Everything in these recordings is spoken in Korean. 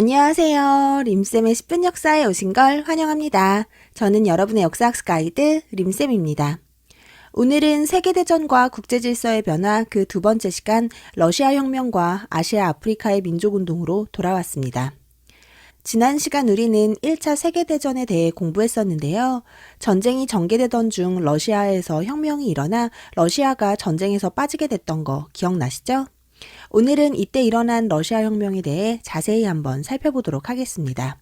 안녕하세요. 림쌤의 10분 역사에 오신 걸 환영합니다. 저는 여러분의 역사학습 가이드 림쌤입니다. 오늘은 세계대전과 국제질서의 변화 그 두 번째 시간 러시아 혁명과 아시아 아프리카의 민족운동으로 돌아왔습니다. 지난 시간 우리는 1차 세계대전에 대해 공부했었는데요. 전쟁이 전개되던 중 러시아에서 혁명이 일어나 러시아가 전쟁에서 빠지게 됐던 거 기억나시죠? 오늘은 이때 일어난 러시아 혁명에 대해 자세히 한번 살펴보도록 하겠습니다.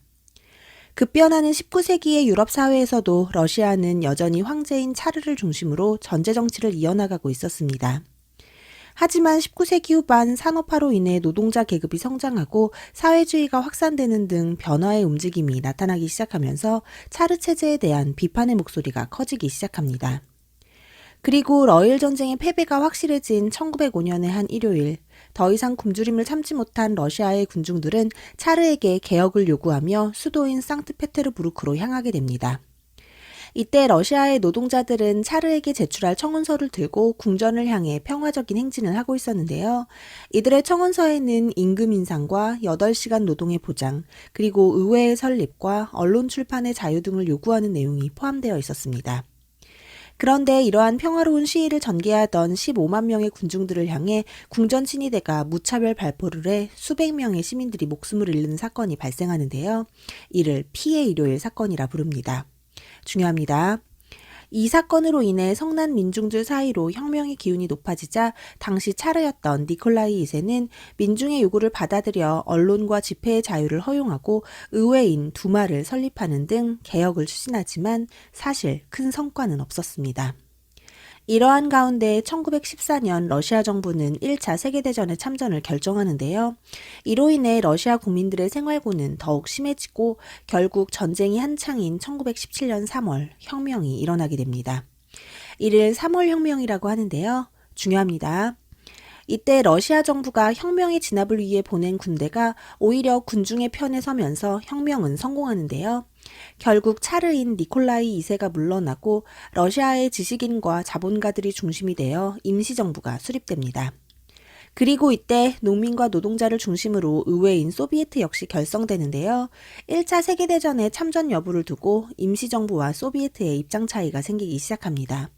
급변하는 19세기의 유럽 사회에서도 러시아는 여전히 황제인 차르를 중심으로 전제 정치를 이어나가고 있었습니다. 하지만 19세기 후반 산업화로 인해 노동자 계급이 성장하고 사회주의가 확산되는 등 변화의 움직임이 나타나기 시작하면서 차르 체제에 대한 비판의 목소리가 커지기 시작합니다. 그리고 러일 전쟁의 패배가 확실해진 1905년의 한 일요일, 더 이상 굶주림을 참지 못한 러시아의 군중들은 차르에게 개혁을 요구하며 수도인 상트페테르부르크로 향하게 됩니다. 이때 러시아의 노동자들은 차르에게 제출할 청원서를 들고 궁전을 향해 평화적인 행진을 하고 있었는데요. 이들의 청원서에는 임금 인상과 8시간 노동의 보장, 그리고 의회의 설립과 언론 출판의 자유 등을 요구하는 내용이 포함되어 있었습니다. 그런데 이러한 평화로운 시위를 전개하던 15만 명의 군중들을 향해 궁전 친위대가 무차별 발포를 해 수백 명의 시민들이 목숨을 잃는 사건이 발생하는데요. 이를 피해 일요일 사건이라 부릅니다. 중요합니다. 이 사건으로 인해 성난 민중들 사이로 혁명의 기운이 높아지자 당시 차르였던 니콜라이 2세는 민중의 요구를 받아들여 언론과 집회의 자유를 허용하고 의회인 두마를 설립하는 등 개혁을 추진하지만 사실 큰 성과는 없었습니다. 이러한 가운데 1914년 러시아 정부는 1차 세계대전에 참전을 결정하는데요. 이로 인해 러시아 국민들의 생활고는 더욱 심해지고 결국 전쟁이 한창인 1917년 3월 혁명이 일어나게 됩니다. 이를 3월 혁명이라고 하는데요. 중요합니다. 이때 러시아 정부가 혁명의 진압을 위해 보낸 군대가 오히려 군중의 편에 서면서 혁명은 성공하는데요. 결국 차르인 니콜라이 2세가 물러나고 러시아의 지식인과 자본가들이 중심이 되어 임시정부가 수립됩니다. 그리고 이때 농민과 노동자를 중심으로 의회인 소비에트 역시 결성되는데요. 1차 세계대전의 참전 여부를 두고 임시정부와 소비에트의 입장 차이가 생기기 시작합니다.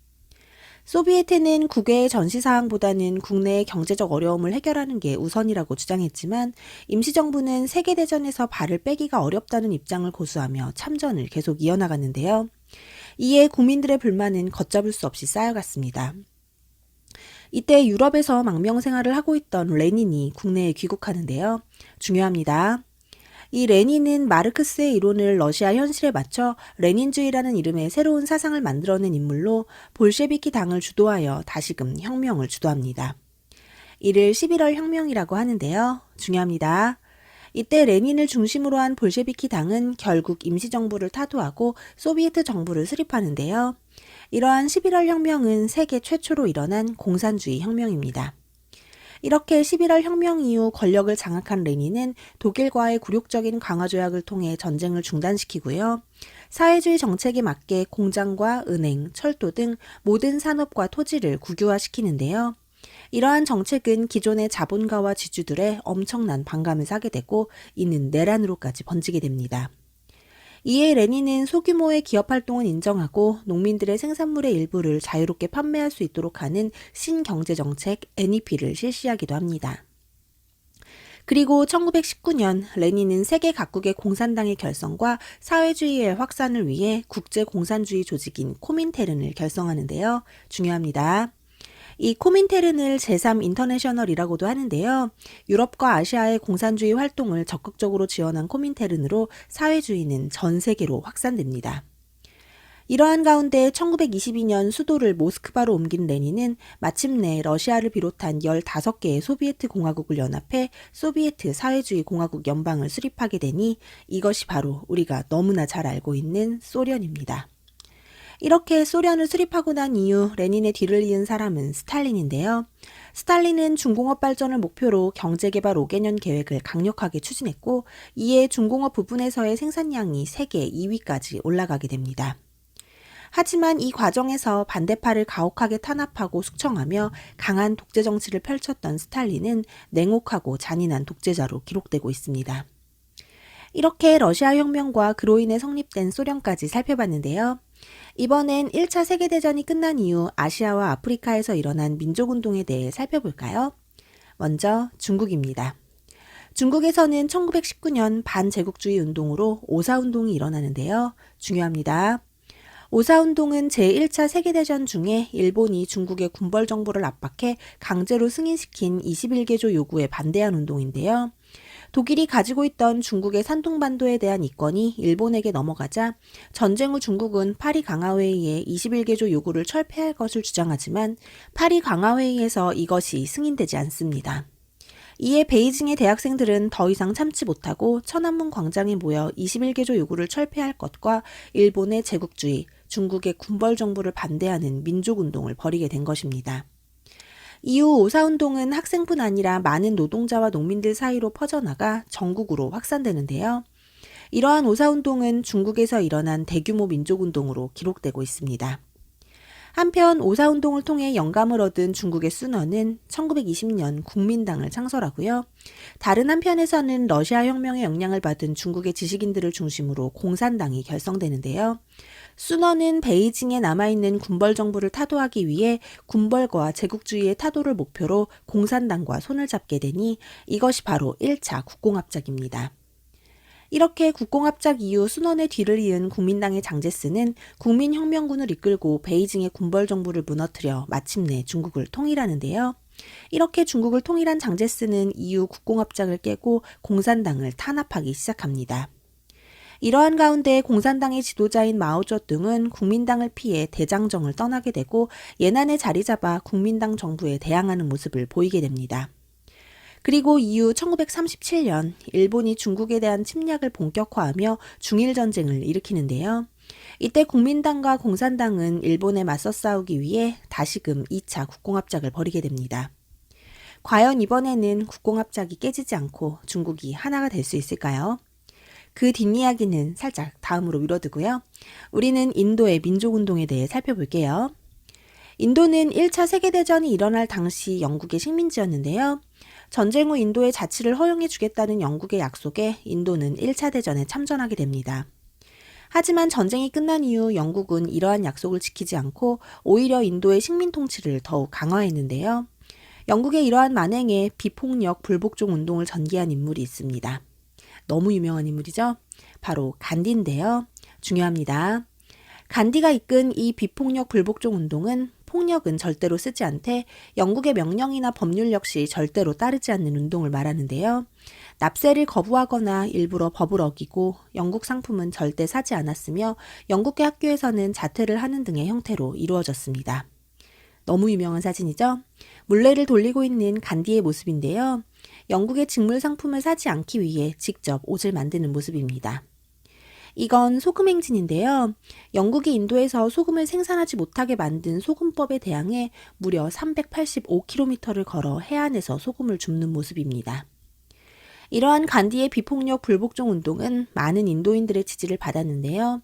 소비에트는 국외의 전시 사항보다는 국내의 경제적 어려움을 해결하는 게 우선이라고 주장했지만 임시정부는 세계대전에서 발을 빼기가 어렵다는 입장을 고수하며 참전을 계속 이어나갔는데요. 이에 국민들의 불만은 걷잡을 수 없이 쌓여갔습니다. 이때 유럽에서 망명 생활을 하고 있던 레닌이 국내에 귀국하는데요. 중요합니다. 이 레닌은 마르크스의 이론을 러시아 현실에 맞춰 레닌주의라는 이름의 새로운 사상을 만들어낸 인물로 볼셰비키 당을 주도하여 다시금 혁명을 주도합니다. 이를 11월 혁명이라고 하는데요. 중요합니다. 이때 레닌을 중심으로 한 볼셰비키 당은 결국 임시정부를 타도하고 소비에트 정부를 수립하는데요. 이러한 11월 혁명은 세계 최초로 일어난 공산주의 혁명입니다. 이렇게 11월 혁명 이후 권력을 장악한 레닌은 독일과의 굴욕적인 강화 조약을 통해 전쟁을 중단시키고요. 사회주의 정책에 맞게 공장과 은행, 철도 등 모든 산업과 토지를 국유화시키는데요. 이러한 정책은 기존의 자본가와 지주들의 엄청난 반감을 사게 되고 이는 내란으로까지 번지게 됩니다. 이에 레닌은 소규모의 기업 활동은 인정하고 농민들의 생산물의 일부를 자유롭게 판매할 수 있도록 하는 신경제 정책 NEP를 실시하기도 합니다. 그리고 1919년 레닌은 세계 각국의 공산당의 결성과 사회주의의 확산을 위해 국제 공산주의 조직인 코민테른을 결성하는데요. 중요합니다. 이 코민테른을 제3 인터내셔널이라고도 하는데요. 유럽과 아시아의 공산주의 활동을 적극적으로 지원한 코민테른으로 사회주의는 전 세계로 확산됩니다. 이러한 가운데 1922년 수도를 모스크바로 옮긴 레닌은 마침내 러시아를 비롯한 15개의 소비에트 공화국을 연합해 소비에트 사회주의 공화국 연방을 수립하게 되니 이것이 바로 우리가 너무나 잘 알고 있는 소련입니다. 이렇게 소련을 수립하고 난 이후 레닌의 뒤를 이은 사람은 스탈린인데요. 스탈린은 중공업 발전을 목표로 경제개발 5개년 계획을 강력하게 추진했고 이에 중공업 부분에서의 생산량이 세계 2위까지 올라가게 됩니다. 하지만 이 과정에서 반대파를 가혹하게 탄압하고 숙청하며 강한 독재 정치를 펼쳤던 스탈린은 냉혹하고 잔인한 독재자로 기록되고 있습니다. 이렇게 러시아 혁명과 그로 인해 성립된 소련까지 살펴봤는데요. 이번엔 1차 세계대전이 끝난 이후 아시아와 아프리카에서 일어난 민족운동에 대해 살펴볼까요? 먼저 중국입니다. 중국에서는 1919년 반제국주의 운동으로 오사운동이 일어나는데요. 중요합니다. 오사운동은 제1차 세계대전 중에 일본이 중국의 군벌 정부를 압박해 강제로 승인시킨 21개조 요구에 반대한 운동인데요. 독일이 가지고 있던 중국의 산둥반도에 대한 이권이 일본에게 넘어가자 전쟁 후 중국은 파리 강화회의의 21개조 요구를 철폐할 것을 주장하지만 파리 강화회의에서 이것이 승인되지 않습니다. 이에 베이징의 대학생들은 더 이상 참지 못하고 천안문 광장에 모여 21개조 요구를 철폐할 것과 일본의 제국주의, 중국의 군벌 정부를 반대하는 민족운동을 벌이게 된 것입니다. 이후 오사운동은 학생뿐 아니라 많은 노동자와 농민들 사이로 퍼져나가 전국으로 확산되는데요. 이러한 오사운동은 중국에서 일어난 대규모 민족운동으로 기록되고 있습니다. 한편 오사운동을 통해 영감을 얻은 중국의 순원은 1920년 국민당을 창설하고요. 다른 한편에서는 러시아 혁명의 영향을 받은 중국의 지식인들을 중심으로 공산당이 결성되는데요. 순원은 베이징에 남아있는 군벌 정부를 타도하기 위해 군벌과 제국주의의 타도를 목표로 공산당과 손을 잡게 되니 이것이 바로 1차 국공합작입니다. 이렇게 국공합작 이후 순원의 뒤를 이은 국민당의 장제스는 국민혁명군을 이끌고 베이징의 군벌 정부를 무너뜨려 마침내 중국을 통일하는데요. 이렇게 중국을 통일한 장제스는 이후 국공합작을 깨고 공산당을 탄압하기 시작합니다. 이러한 가운데 공산당의 지도자인 마오쩌둥은 국민당을 피해 대장정을 떠나게 되고 예난에 자리 잡아 국민당 정부에 대항하는 모습을 보이게 됩니다. 그리고 이후 1937년 일본이 중국에 대한 침략을 본격화하며 중일 전쟁을 일으키는데요. 이때 국민당과 공산당은 일본에 맞서 싸우기 위해 다시금 2차 국공합작을 벌이게 됩니다. 과연 이번에는 국공합작이 깨지지 않고 중국이 하나가 될 수 있을까요? 그 뒷이야기는 살짝 다음으로 미뤄두고요. 우리는 인도의 민족운동에 대해 살펴볼게요. 인도는 1차 세계대전이 일어날 당시 영국의 식민지였는데요. 전쟁 후 인도의 자치를 허용해 주겠다는 영국의 약속에 인도는 1차 대전에 참전하게 됩니다. 하지만 전쟁이 끝난 이후 영국은 이러한 약속을 지키지 않고 오히려 인도의 식민 통치를 더욱 강화했는데요. 영국의 이러한 만행에 비폭력 불복종 운동을 전개한 인물이 있습니다. 너무 유명한 인물이죠? 바로 간디인데요. 중요합니다. 간디가 이끈 이 비폭력 불복종 운동은 폭력은 절대로 쓰지 않되 영국의 명령이나 법률 역시 절대로 따르지 않는 운동을 말하는데요. 납세를 거부하거나 일부러 법을 어기고 영국 상품은 절대 사지 않았으며 영국의 학교에서는 자퇴를 하는 등의 형태로 이루어졌습니다. 너무 유명한 사진이죠? 물레를 돌리고 있는 간디의 모습인데요. 영국의 직물 상품을 사지 않기 위해 직접 옷을 만드는 모습입니다. 이건 소금 행진인데요. 영국이 인도에서 소금을 생산하지 못하게 만든 소금법에 대항해 무려 385km를 걸어 해안에서 소금을 줍는 모습입니다. 이러한 간디의 비폭력 불복종 운동은 많은 인도인들의 지지를 받았는데요.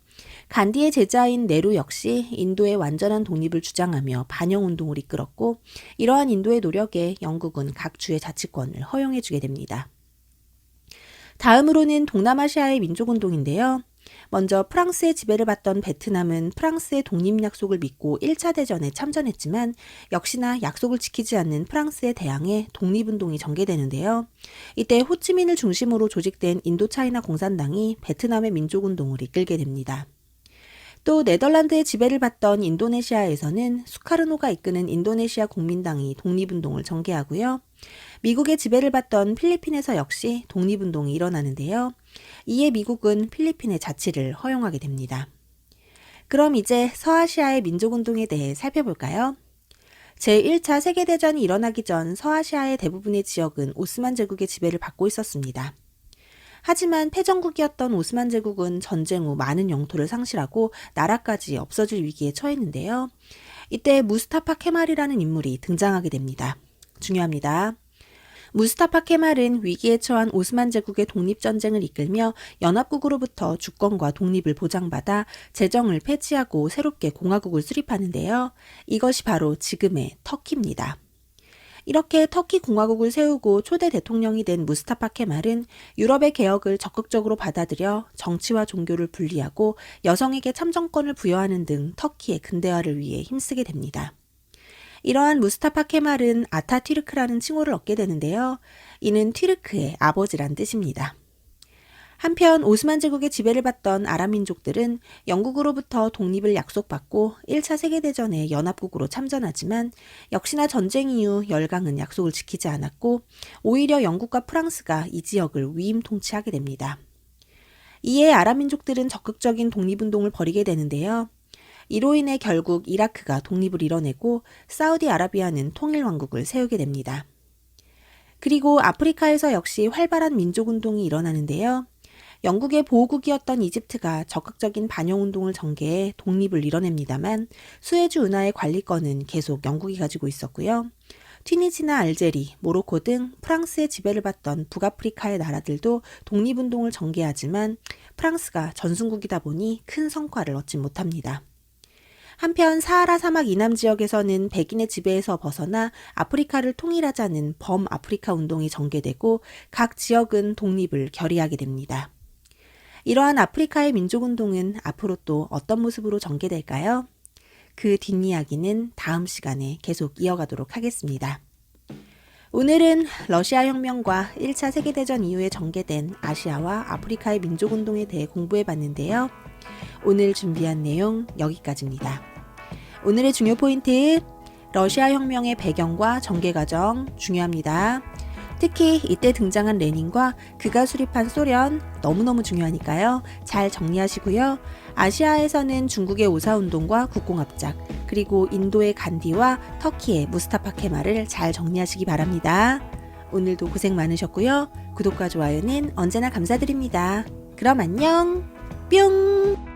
간디의 제자인 네루 역시 인도의 완전한 독립을 주장하며 반영 운동을 이끌었고 이러한 인도의 노력에 영국은 각 주의 자치권을 허용해 주게 됩니다. 다음으로는 동남아시아의 민족운동인데요. 먼저 프랑스의 지배를 받던 베트남은 프랑스의 독립 약속을 믿고 1차 대전에 참전했지만 역시나 약속을 지키지 않는 프랑스에 대항해 독립운동이 전개되는데요. 이때 호치민을 중심으로 조직된 인도차이나 공산당이 베트남의 민족운동을 이끌게 됩니다. 또 네덜란드의 지배를 받던 인도네시아에서는 수카르노가 이끄는 인도네시아 국민당이 독립운동을 전개하고요. 미국의 지배를 받던 필리핀에서 역시 독립운동이 일어나는데요. 이에 미국은 필리핀의 자치를 허용하게 됩니다. 그럼 이제 서아시아의 민족운동에 대해 살펴볼까요? 제1차 세계대전이 일어나기 전 서아시아의 대부분의 지역은 오스만 제국의 지배를 받고 있었습니다. 하지만 패전국이었던 오스만 제국은 전쟁 후 많은 영토를 상실하고 나라까지 없어질 위기에 처했는데요. 이때 무스타파 케말이라는 인물이 등장하게 됩니다. 중요합니다. 무스타파 케말은 위기에 처한 오스만 제국의 독립전쟁을 이끌며 연합국으로부터 주권과 독립을 보장받아 재정을 폐지하고 새롭게 공화국을 수립하는데요. 이것이 바로 지금의 터키입니다. 이렇게 터키 공화국을 세우고 초대 대통령이 된 무스타파 케말은 유럽의 개혁을 적극적으로 받아들여 정치와 종교를 분리하고 여성에게 참정권을 부여하는 등 터키의 근대화를 위해 힘쓰게 됩니다. 이러한 무스타파 케말은 아타튀르크라는 칭호를 얻게 되는데요. 이는 튀르크의 아버지란 뜻입니다. 한편 오스만 제국의 지배를 받던 아랍 민족들은 영국으로부터 독립을 약속받고 1차 세계대전에 연합국으로 참전하지만 역시나 전쟁 이후 열강은 약속을 지키지 않았고 오히려 영국과 프랑스가 이 지역을 위임 통치하게 됩니다. 이에 아랍 민족들은 적극적인 독립운동을 벌이게 되는데요. 이로 인해 결국 이라크가 독립을 이뤄내고 사우디아라비아는 통일왕국을 세우게 됩니다. 그리고 아프리카에서 역시 활발한 민족운동이 일어나는데요. 영국의 보호국이었던 이집트가 적극적인 반영운동을 전개해 독립을 이뤄냅니다만 수에즈 운하의 관리권은 계속 영국이 가지고 있었고요. 튀니지나 알제리, 모로코 등 프랑스의 지배를 받던 북아프리카의 나라들도 독립운동을 전개하지만 프랑스가 전순국이다 보니 큰 성과를 얻지 못합니다. 한편 사하라 사막 이남 지역에서는 백인의 지배에서 벗어나 아프리카를 통일하자는 범아프리카 운동이 전개되고 각 지역은 독립을 결의하게 됩니다. 이러한 아프리카의 민족운동은 앞으로 또 어떤 모습으로 전개될까요? 그 뒷이야기는 다음 시간에 계속 이어가도록 하겠습니다. 오늘은 러시아 혁명과 1차 세계대전 이후에 전개된 아시아와 아프리카의 민족운동에 대해 공부해 봤는데요. 오늘 준비한 내용 여기까지입니다. 오늘의 중요 포인트, 러시아 혁명의 배경과 전개 과정 중요합니다. 특히 이때 등장한 레닌과 그가 수립한 소련 너무너무 중요하니까요. 잘 정리하시고요. 아시아에서는 중국의 오사운동과 국공합작, 그리고 인도의 간디와 터키의 무스타파 케말을 잘 정리하시기 바랍니다. 오늘도 고생 많으셨고요. 구독과 좋아요는 언제나 감사드립니다. 그럼 안녕! 뿅!